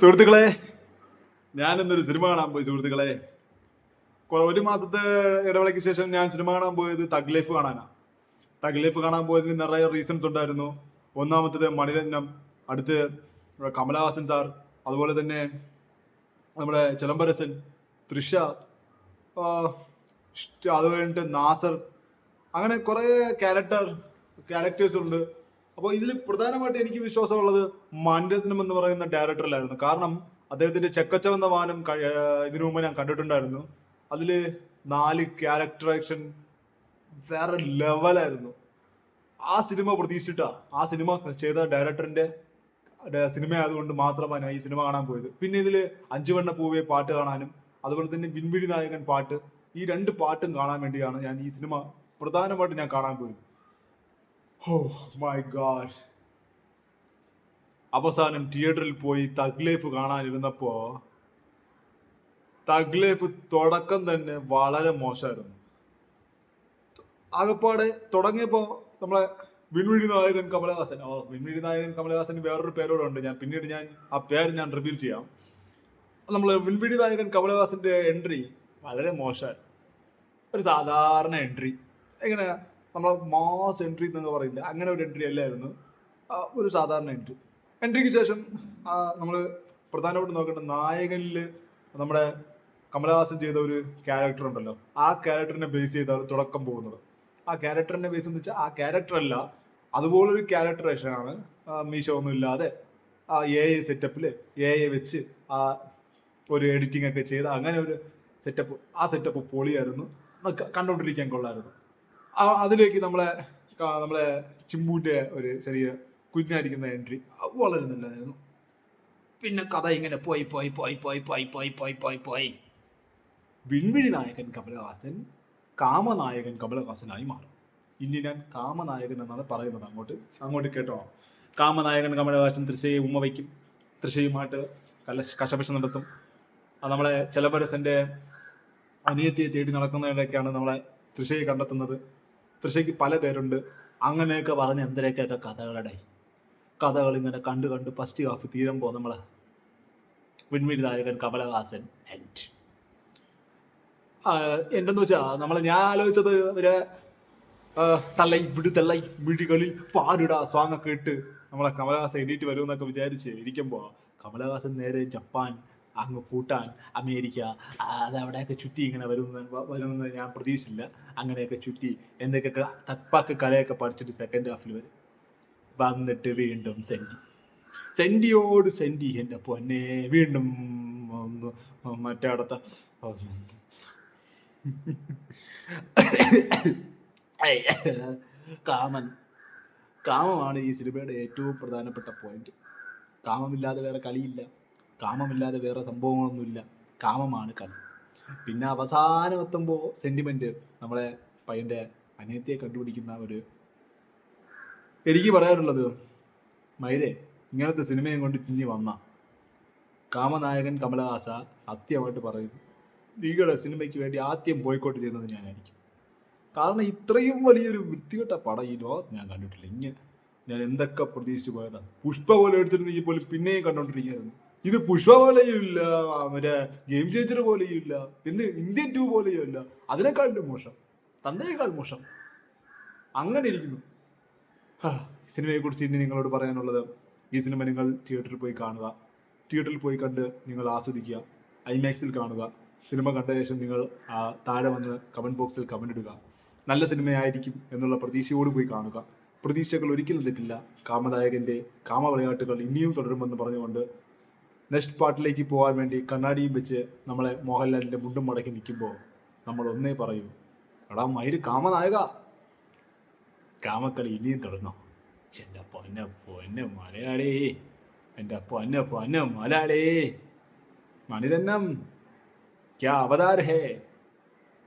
സുഹൃത്തുക്കളെ ഞാൻ ഇന്നൊരു സിനിമ കാണാൻ പോയി സുഹൃത്തുക്കളെ. ഒരു മാസത്തെ ഇടവേളയ്ക്ക് ശേഷം ഞാൻ സിനിമ കാണാൻ പോയത് തഗ് ലൈഫ് കാണാനാ. തഗ് ലൈഫ് കാണാൻ പോയതിന് നിറയെ റീസൺസ് ഉണ്ടായിരുന്നു. ഒന്നാമത്തത് മണിരത്നം അടുത്ത് കമലഹാസൻ സാർ അതുപോലെ തന്നെ നമ്മുടെ ചിലംബരസൻ തൃഷ അത് കഴിഞ്ഞിട്ട് നാസർ അങ്ങനെ കുറേ ക്യാരക്ടർ ക്യാരക്ടേഴ്സ് ഉണ്ട്. അപ്പോൾ ഇതിൽ പ്രധാനമായിട്ട് എനിക്ക് വിശ്വാസമുള്ളത് മണിരത്നം എന്ന് പറയുന്ന ഡയറക്ടറിലായിരുന്നു. കാരണം അദ്ദേഹത്തിന്റെ ചെക്കച്ചവന്ന വാനം ഇതിനു മുമ്പ് ഞാൻ കണ്ടിട്ടുണ്ടായിരുന്നു. അതിൽ നാല് ക്യാരക്ടറേഷൻ വേറെ ലെവലായിരുന്നു ആ സിനിമ പ്രതീക്ഷിച്ചിട്ടാ ആ സിനിമ ചെയ്ത ഡയറക്ടറിന്റെ സിനിമ ആയതുകൊണ്ട് മാത്രമാണ് ഈ സിനിമ കാണാൻ പോയത്. പിന്നെ ഇതിൽ അഞ്ചുവണ്ണ പൂവെ പാട്ട് കാണാനും അതുപോലെ തന്നെ വിൻവിഴി നായകൻ പാട്ട് ഈ രണ്ട് പാട്ടും കാണാൻ വേണ്ടിയാണ് ഞാൻ ഈ സിനിമ പ്രധാനമായിട്ട് ഞാൻ കാണാൻ പോയത്. മൈ ഗാഡ് അവസാനം തിയേറ്ററിൽ പോയി തഗ് ലൈഫ് കാണാനിരുന്നപ്പോ തഗ് ലൈഫ് തുടക്കം തന്നെ വളരെ മോശമായിരുന്നു. ആകെപ്പാടെ തുടങ്ങിയപ്പോ നമ്മളെ വിൻവിഴി നായകൻ കമലഹാസൻ. ഓ വിൻവിഴി നായകൻ കമലഹാസൻ വേറൊരു പേരോടെ ഉണ്ട് ഞാൻ പിന്നീട് ഞാൻ ആ പേര് ഞാൻ റിവീൽ ചെയ്യാം. നമ്മൾ വിൻവിഴി നായകൻ കമലഹാസന്റെ എൻട്രി വളരെ മോശമായിരുന്നു. ഒരു സാധാരണ എൻട്രി എങ്ങനെ നമ്മളെ മാസ് എൻട്രി എന്നൊക്കെ പറയില്ല അങ്ങനെ ഒരു എൻട്രി അല്ലായിരുന്നു. ഒരു സാധാരണ എൻട്രി എൻട്രിക്ക് ശേഷം നമ്മൾ പ്രധാനമായിട്ട് നോക്കേണ്ട നായകനിൽ നമ്മുടെ കമലഹാസൻ ചെയ്ത ഒരു ക്യാരക്ടർ ഉണ്ടല്ലോ. ആ ക്യാരക്ടറിനെ ബേസ് ചെയ്താണ് തുടക്കം പോകുന്നത്. ആ ക്യാരക്ടറിനെ ബേസ് എന്ന് വെച്ചാൽ ആ ക്യാരക്ടർ അല്ല അതുപോലൊരു ക്യാരക്ടറേഷനാണ് ഒന്നും ഇല്ലാതെ ആ എ ഐ സെറ്റപ്പിൽ എ ഐ വെച്ച് ആ ഒരു എഡിറ്റിംഗ് ഒക്കെ ചെയ്ത് അങ്ങനെ ഒരു സെറ്റപ്പ് ആ സെറ്റപ്പ് പൊളിയായിരുന്നു. കണ്ടുകൊണ്ടിരിക്കാൻ കൊള്ളായിരുന്നു. അതിലേക്ക് നമ്മളെ നമ്മളെ ചിമ്പൂന്റെ ഒരു ചെറിയ കുഞ്ഞായിരിക്കുന്ന എൻട്രി വളരെ നല്ലതായിരുന്നു. പിന്നെ കഥ ഇങ്ങനെ പോയി പോയി പോയി പോയി പോയി പോയി പോയി പോയി പോയി. വിൺവിഴി നായകൻ കമലഹാസൻ കാമനായകൻ കമലഹാസനായി മാറും. ഇനി ഞാൻ കാമനായകൻ എന്നാണ് പറയുന്നത്. അങ്ങോട്ട് അങ്ങോട്ട് കേട്ടോ. കാമനായകൻ കമലഹാസൻ തൃശ്ശയെ ഉമ്മ വയ്ക്കും. തൃശ്ശയുമായിട്ട് കല കശപശ നടത്തും. നമ്മളെ ചിലപരസന്റെ അനിയത്തിയെ തേടി നടക്കുന്നതിനൊക്കെയാണ് നമ്മളെ തൃശ്ശയെ കണ്ടെത്തുന്നത്. തൃശയ്ക്ക് പല പേരുണ്ട്. അങ്ങനെയൊക്കെ പറഞ്ഞ് എന്തിനൊക്കെയൊക്കെ കഥകളുടെ? കഥകൾ ഇങ്ങനെ കണ്ടു കണ്ട് ഫസ്റ്റ് ഹാഫ് പോ നമ്മളെ. വിൺവിഴി നായകൻ കമലഹാസൻ എൻഡ് എന്തെന്ന് വെച്ചാ നമ്മളെ ഞാൻ ആലോചിച്ചത് അവരെ തള്ളൈ വിടു തള്ളൈ മിഴികളി പാടിട സോങ് ഒക്കെ ഇട്ട് നമ്മളെ കമലഹാസൻ എണീറ്റ് വരുമെന്നൊക്കെ വിചാരിച്ച് ഇരിക്കുമ്പോ കമലഹാസൻ നേരെ ജപ്പാൻ അങ്ങ് ഭൂട്ടാൻ അമേരിക്ക അതവിടെയൊക്കെ ചുറ്റി ഇങ്ങനെ വരുമെന്ന് വരുമെന്ന് ഞാൻ പ്രതീക്ഷിച്ചില്ല. അങ്ങനെയൊക്കെ ചുറ്റി എന്തൊക്കെ തപ്പാക്ക് കലയൊക്കെ പഠിച്ചിട്ട് സെക്കൻഡ് ഹാഫിൽ വരും. വന്നിട്ട് വീണ്ടും സെന്റി സെന്റിയോട് സെന്റി എന്റെ പൊന്നെ വീണ്ടും മറ്റേ കാമൻ. കാമമാണ് ഈ സിനിമയുടെ ഏറ്റവും പ്രധാനപ്പെട്ട പോയിന്റ് കാമമില്ലാതെ വേറെ കളിയില്ല. കാമമില്ലാതെ വേറെ സംഭവങ്ങളൊന്നുമില്ല. കാമമാണ് കളി പിന്നെ അവസാനം എത്തുമ്പോൾ സെന്റിമെന്റ് നമ്മളെ പയ്യന്റെ അനിയത്തിയെ കണ്ടുപിടിക്കുന്ന ഒരു എനിക്ക് പറയാനുള്ളത് മൈരെ ഇങ്ങനത്തെ സിനിമയും കൊണ്ട് തിന്നി വന്ന കാമനായകൻ കമലഹാസ സത്യമായിട്ട് പറയുന്നു. നിങ്ങളുടെ സിനിമയ്ക്ക് വേണ്ടി ആദ്യം ബോയ്ക്കോട്ട് ചെയ്യുന്നത് ഞാനായിരിക്കും. കാരണം ഇത്രയും വലിയൊരു വൃത്തികെട്ട പടം ഈ ലോകത്ത് ഞാൻ കണ്ടിട്ടില്ല. ഇങ്ങനെ ഞാൻ എന്തൊക്കെ പ്രതീക്ഷിച്ചു പോയതാണ് പുഷ്പ പോലെ എടുത്തിരുന്നെങ്കിൽ പോലും പിന്നെയും കണ്ടോണ്ടിരിക്കുകയായിരുന്നു. ഇത് പുഷ്പ പോലെയും ഇല്ല ആ, മറ്റേ ഗെയിം ചേഞ്ചർ പോലെയും ഇല്ല എന്ത് ഇന്ത്യൻ ടു പോലെയും ഇല്ല. അതിനേക്കാളും മോശം തന്നേക്കാൾ മോശം. അങ്ങനെ ഇരിക്കുന്നു. സിനിമയെ കുറിച്ച് ഇനി നിങ്ങളോട് പറയാനുള്ളത് ഈ സിനിമ നിങ്ങൾ തിയേറ്ററിൽ പോയി കാണുക. തിയേറ്ററിൽ പോയി കണ്ട് നിങ്ങൾ ആസ്വദിക്കുക. ഐമാക്സിൽ കാണുക. സിനിമ കണ്ട ശേഷം നിങ്ങൾ താഴെ വന്ന് കമന്റ് ബോക്സിൽ കമന്റ് ഇടുക. നല്ല സിനിമയായിരിക്കും എന്നുള്ള പ്രതീക്ഷയോട് പോയി കാണുക. പ്രതീക്ഷകൾ ഒരിക്കലും തെറ്റില്ല. കാമനായകന്റെ കാമവിളയാട്ടുകൾ ഇനിയും തുടരുമെന്ന് പറഞ്ഞുകൊണ്ട് നെക്സ്റ്റ് പാർട്ടിലേക്ക് പോകാൻ വേണ്ടി കണ്ണാടിയും വെച്ച് നമ്മളെ മോഹൻലാലിന്റെ മുണ്ടും മടക്കി നിൽക്കുമ്പോൾ നമ്മൾ ഒന്നേ പറയൂ. എടാ മയിര് കാമനായക. കാമക്കളി ഇനിയും തുടർന്നോ എന്റെ പൊന്ന പൊന്ന മലയാളി. എന്റെ പൊന്ന പൊന്ന മലയാളി. മണിരന്നം ക്യാ അവതാർ ഹേ